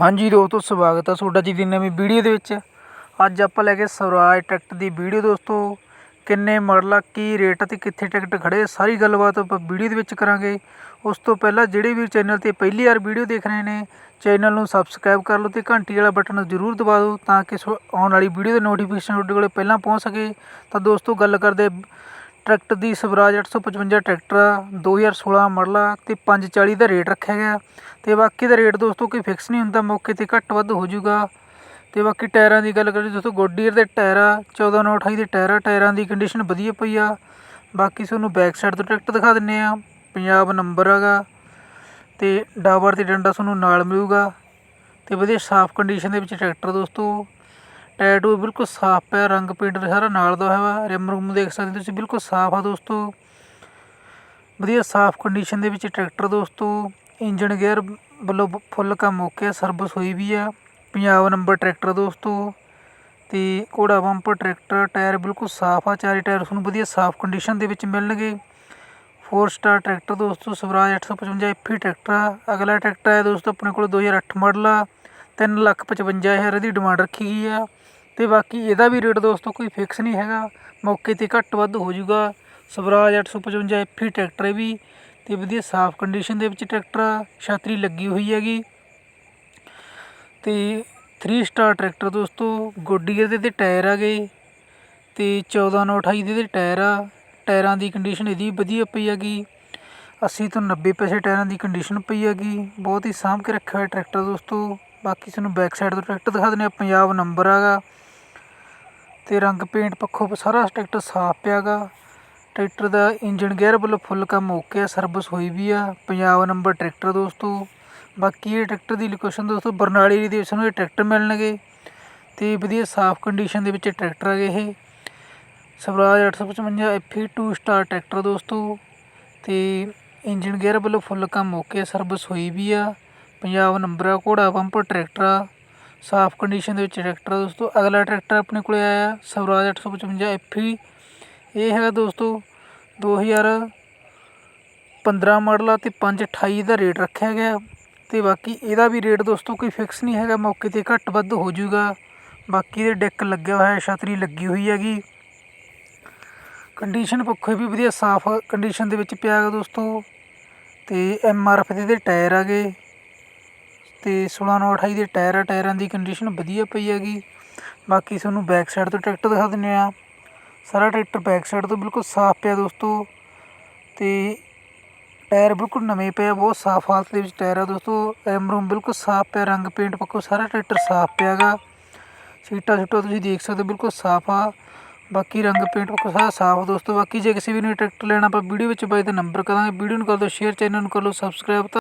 ਹਾਂਜੀ ਦੋਸਤੋ, ਸਵਾਗਤ ਹੈ ਤੁਹਾਡਾ ਜੀ ਦੀ ਨਵੀਂ ਵੀਡੀਓ ਦੇ ਵਿੱਚ। ਅੱਜ ਆਪਾਂ ਲੈ ਕੇ ਸਵਰਾਜ ਟਿਕਟ ਦੀ ਵੀਡੀਓ ਦੋਸਤੋ, ਕਿੰਨੇ ਮਾਡਲ ਆ, ਕੀ ਰੇਟ ਅਤੇ ਕਿੱਥੇ ਟਿਕਟ ਖੜੇ ਸਾਰੀ ਗੱਲਬਾਤ ਆਪਾਂ ਵੀਡੀਓ ਦੇ ਵਿੱਚ ਕਰਾਂਗੇ। ਉਸ ਤੋਂ ਪਹਿਲਾਂ ਜਿਹੜੇ ਵੀ ਚੈਨਲ ਤੇ ਪਹਿਲੀ ਵਾਰ ਵੀਡੀਓ ਦੇਖ ਰਹੇ ਨੇ, ਚੈਨਲ ਨੂੰ ਸਬਸਕ੍ਰਾਈਬ ਕਰ ਲਓ ਤੇ ਘੰਟੀ ਵਾਲਾ ਬਟਨ ਜ਼ਰੂਰ ਦਬਾ ਦਿਓ ਤਾਂ ਕਿ ਸੋ- ਆਉਣ ਵਾਲੀ ਵੀਡੀਓ ਦੇ ਨੋਟੀਫਿਕੇਸ਼ਨ ਤੁਹਾਡੇ ਕੋਲ ਪਹਿਲਾਂ ਪਹੁੰਚ ਸਕੇ। ਤਾਂ ਦੋਸਤੋ, ਗੱਲ ਕਰਦੇ ਟਰੈਕਟਰ ਦੀ ਸਵਰਾਜ 855 ਟਰੈਕਟਰ ਆ 2016 ਮਾਡਲ ਆ ਤੇ 540 ਦਾ ਰੇਟ ਰੱਖਿਆ ਗਿਆ। ਤੇ ਬਾਕੀ ਦਾ ਰੇਟ ਦੋਸਤੋ ਕੋਈ ਫਿਕਸ ਨਹੀਂ ਹੁੰਦਾ, ਮੌਕੇ ਤੇ ਘੱਟ ਵੱਧ ਹੋ ਜਾਊਗਾ। ਤੇ ਬਾਕੀ ਟਾਇਰਾਂ ਦੀ ਗੱਲ ਕਰੀਏ ਦੋਸਤੋ, ਗੋਡੀਅਰ ਦੇ ਟਾਇਰ ਆ 1428 ਦੇ ਟਾਇਰ ਆ, ਟਾਇਰਾਂ ਦੀ ਕੰਡੀਸ਼ਨ ਵਧੀਆ ਪਈ ਆ। ਬਾਕੀ ਤੁਹਾਨੂੰ ਬੈਕ ਸਾਈਡ ਤੋਂ ਟਰੈਕਟਰ ਦਿਖਾ ਦਿੰਨੇ ਆ, ਪੰਜਾਬ ਨੰਬਰ ਹੈਗਾ ਤੇ ਡਾਬਰ ਤੇ ਡੰਡਾ ਤੁਹਾਨੂੰ ਨਾਲ ਮਿਲੂਗਾ। ਤੇ ਵਧੀਆ ਸਾਫ਼ ਕੰਡੀਸ਼ਨ ਦੇ ਵਿੱਚ ਟਰੈਕਟਰ ਦੋਸਤੋ। ਟਾਇਰ ਬਿਲਕੁਲ ਸਾਫ਼ ਪਿਆ, ਰੰਗ ਪੇਂਟ ਸਾਰਾ ਨਾਲ ਦਾ ਹੋਇਆ ਵਾ ਰਿਮ ਰੂਮ ਦੇਖ ਸਕਦੇ ਤੁਸੀਂ, ਬਿਲਕੁਲ ਸਾਫ਼ ਆ ਦੋਸਤੋ। ਵਧੀਆ ਸਾਫ਼ ਕੰਡੀਸ਼ਨ ਦੇ ਵਿੱਚ ਟਰੈਕਟਰ ਦੋਸਤੋ ਇੰਜਨ ਗੇਅਰ ਵੱਲੋਂ ਫੁੱਲ ਕੰਮ ਓਕੇ ਆ ਸਰਵਿਸ ਹੋਈ ਵੀ ਆ। ਪੰਜਾਬ ਨੰਬਰ ਟਰੈਕਟਰ ਦੋਸਤੋ, ਤੇ ਘੋੜਾ ਬੰਪਰ ਟਰੈਕਟਰ ਟਾਇਰ ਬਿਲਕੁਲ ਸਾਫ਼ ਆ, ਚਾਰੇ ਟਾਇਰ ਤੁਹਾਨੂੰ ਵਧੀਆ ਸਾਫ਼ ਕੰਡੀਸ਼ਨ ਦੇ ਵਿੱਚ ਮਿਲਣਗੇ। 4 ਸਟਾਰ ਟਰੈਕਟਰ ਦੋਸਤੋ, ਸਵਰਾਜ 855 ਐਫੀ ਟਰੈਕਟਰ ਆ। ਅਗਲਾ ਟਰੈਕਟਰ ਹੈ ਦੋਸਤੋ, ਆਪਣੇ ਕੋਲ 2008 ਮਾਡਲ ਆ। 355000 ਇਹਦੀ ਡਿਮਾਂਡ ਰੱਖੀ ਗਈ ਆ। ਅਤੇ ਬਾਕੀ ਇਹਦਾ ਵੀ ਰੇਟ ਦੋਸਤੋ ਕੋਈ ਫਿਕਸ ਨਹੀਂ ਹੈਗਾ। ਮੌਕੇ ਤੇ ਘੱਟ ਵੱਧ ਹੋ ਜਾਊਗਾ। ਸਵਰਾਜ 855 ਐਫੀ ਟਰੈਕਟਰ ਹੈ ਵੀ। ਅਤੇ ਵਧੀਆ ਸਾਫ਼ ਕੰਡੀਸ਼ਨ ਦੇ ਵਿੱਚ ਟਰੈਕਟਰ ਆ ਛਾਤਰੀ ਲੱਗੀ ਹੋਈ ਹੈਗੀ। ਅਤੇ 3 ਸਟਾਰ ਟਰੈਕਟਰ ਦੋਸਤੋ, ਗੋਡੀ ਇਹਦੇ ਤੇ ਟਾਇਰ ਆ ਗਏ। ਤੇ 1428 ਦੇ ਟਾਇਰ ਆ। ਟਾਇਰਾਂ ਦੀ ਕੰਡੀਸ਼ਨ ਇਹਦੀ ਵਧੀਆ ਪਈ ਹੈਗੀ। 80 ਤੋਂ 90 ਪੈਸੇ ਟਾਇਰਾਂ ਦੀ ਕੰਡੀਸ਼ਨ ਪਈ ਹੈਗੀ। ਬਹੁਤ ਹੀ ਸਾਂਭ ਕੇ ਰੱਖਿਆ ਹੋਇਆ ਟਰੈਕਟਰ ਦੋਸਤੋ। ਬਾਕੀ ਤੁਹਾਨੂੰ ਬੈਕ ਸਾਈਡ ਤੋਂ ਟਰੈਕਟਰ ਦਿਖਾ ਦਿੰਦੇ ਆ ਪੰਜਾਬ ਨੰਬਰ ਹੈਗਾ ਤੇ ਰੰਗ ਪੇਂਟ ਪੱਖੋਂ ਸਾਰਾ ਟਰੈਕਟਰ ਸਾਫ਼ ਪਿਆਗਾ। ਟਰੈਕਟਰ ਦਾ ਇੰਜਨ ਗੇਅਰ ਵੱਲੋਂ ਫੁੱਲ ਕੰਮ ਓਕੇ ਆ ਸਰਵਿਸ ਹੋਈ ਵੀ ਆ। ਪੰਜਾਬ ਨੰਬਰ ਟਰੈਕਟਰ ਦੋਸਤੋ। ਬਾਕੀ ਇਹ ਟਰੈਕਟਰ ਦੀ ਲੋਕੇਸ਼ਨ ਦੋਸਤੋ, ਬਰਨਾਲੀ ਏਰੀਏ ਦੇ ਵਿੱਚ ਸਾਨੂੰ ਇਹ ਟਰੈਕਟਰ ਮਿਲਣਗੇ। ਤੇ ਵਧੀਆ ਸਾਫ਼ ਕੰਡੀਸ਼ਨ ਦੇ ਵਿੱਚ ਟਰੈਕਟਰ ਹੈਗੇ ਇਹ। ਸਵਰਾਜ 855 ਐਫੀ 2 ਸਟਾਰ ਟਰੈਕਟਰ ਦੋਸਤੋ। ਤੇ ਇੰਜਨ ਗੇਅਰ ਵੱਲੋਂ ਫੁੱਲ ਕੰਮ ਓਕੇ ਸਰਵਿਸ ਹੋਈ ਵੀ ਆ। ਪੰਜਾਬ ਨੰਬਰ ਆ, ਘੋੜਾ ਪੰਪ, ਟਰੈਕਟਰ ਆ। ਸਾਫ਼ ਕੰਡੀਸ਼ਨ ਦੇ ਵਿੱਚ ਟਰੈਕਟਰ ਆ ਦੋਸਤੋ। ਅਗਲਾ ਟਰੈਕਟਰ ਆਪਣੇ ਕੋਲੇ ਆਇਆ, ਸਵਰਾਜ 855 ਐਫੀ ਇਹ ਹੈਗਾ ਦੋਸਤੋ 2015 ਮਾਡਲ ਆ ਤੇ 528 ਦਾ ਰੇਟ ਰੱਖਿਆ ਗਿਆ। ਤੇ ਬਾਕੀ ਇਹਦਾ ਵੀ ਰੇਟ ਦੋਸਤੋ ਕੋਈ ਫਿਕਸ ਨਹੀਂ ਹੈਗਾ, ਮੌਕੇ ਤੇ ਘੱਟ ਵੱਧ ਹੋ ਜਾਊਗਾ। ਬਾਕੀ ਦੇ ਡੈਕ ਲੱਗਿਆ ਹੋਇਆ, ਛਤਰੀ ਲੱਗੀ ਹੋਈ ਹੈਗੀ। ਕੰਡੀਸ਼ਨ ਪੱਖੋਂ ਵੀ ਵਧੀਆ, ਸਾਫ਼ ਕੰਡੀਸ਼ਨ ਦੇ ਵਿੱਚ ਪਿਆ ਹੈਗਾ ਦੋਸਤੋ। ਤੇ ਐਮ ਆਰ ਐਫ ਦੇ ਟਾਇਰ ਆ ਗਏ। ਅਤੇ ਸੋਲ੍ਹਾਂ ਨੌ ਅਠਾਈ ਦੇ ਟਾਇਰ ਆ, ਟਾਇਰਾਂ ਦੀ ਕੰਡੀਸ਼ਨ ਵਧੀਆ ਪਈ ਹੈਗੀ। ਬਾਕੀ ਤੁਹਾਨੂੰ ਬੈਕ ਸਾਈਡ ਤੋਂ ਟਰੈਕਟਰ ਦਿਖਾ ਦਿੰਦੇ ਹਾਂ ਸਾਰਾ ਟਰੈਕਟਰ ਬੈਕ ਸਾਈਡ ਤੋਂ ਬਿਲਕੁਲ ਸਾਫ਼ ਪਿਆ ਦੋਸਤੋ। ਅਤੇ ਟਾਇਰ ਬਿਲਕੁਲ ਨਵੇਂ ਪਏ ਆ, ਬਹੁਤ ਸਾਫ਼ ਹਾਲਤ ਦੇ ਵਿੱਚ ਟਾਇਰ ਆ ਦੋਸਤੋ। ਐਮ ਰੂਮ ਬਿਲਕੁਲ ਸਾਫ਼ ਪਿਆ, ਰੰਗ ਪੇਂਟ ਪੱਖੋਂ ਸਾਰਾ ਟਰੈਕਟਰ ਸਾਫ਼ ਪਿਆ ਪਿਆਗਾ ਸੀਟਾਂ ਸੂਟਾਂ ਤੁਸੀਂ ਦੇਖ ਸਕਦੇ ਹੋ, ਬਿਲਕੁਲ ਸਾਫ਼ ਆ। ਬਾਕੀ ਰੰਗ ਪੇਂਟ ਪੱਖੋਂ ਸਾਰਾ ਸਾਫ਼ ਦੋਸਤੋ। ਬਾਕੀ ਜੇ ਕਿਸੇ ਵੀ ਨੇ ਟਰੈਕਟਰ ਲੈਣਾ ਆਪਾਂ ਵੀਡੀਓ ਵਿੱਚ ਬਾਈ ਦਾ ਨੰਬਰ ਕਰਾਂਗੇ। ਵੀਡੀਓ ਨੂੰ ਕਰ ਦਿਓ ਸ਼ੇਅਰ ਚੈਨਲ ਨੂੰ ਕਰ ਲਓ ਸਬਸਕ੍ਰਾਈਬ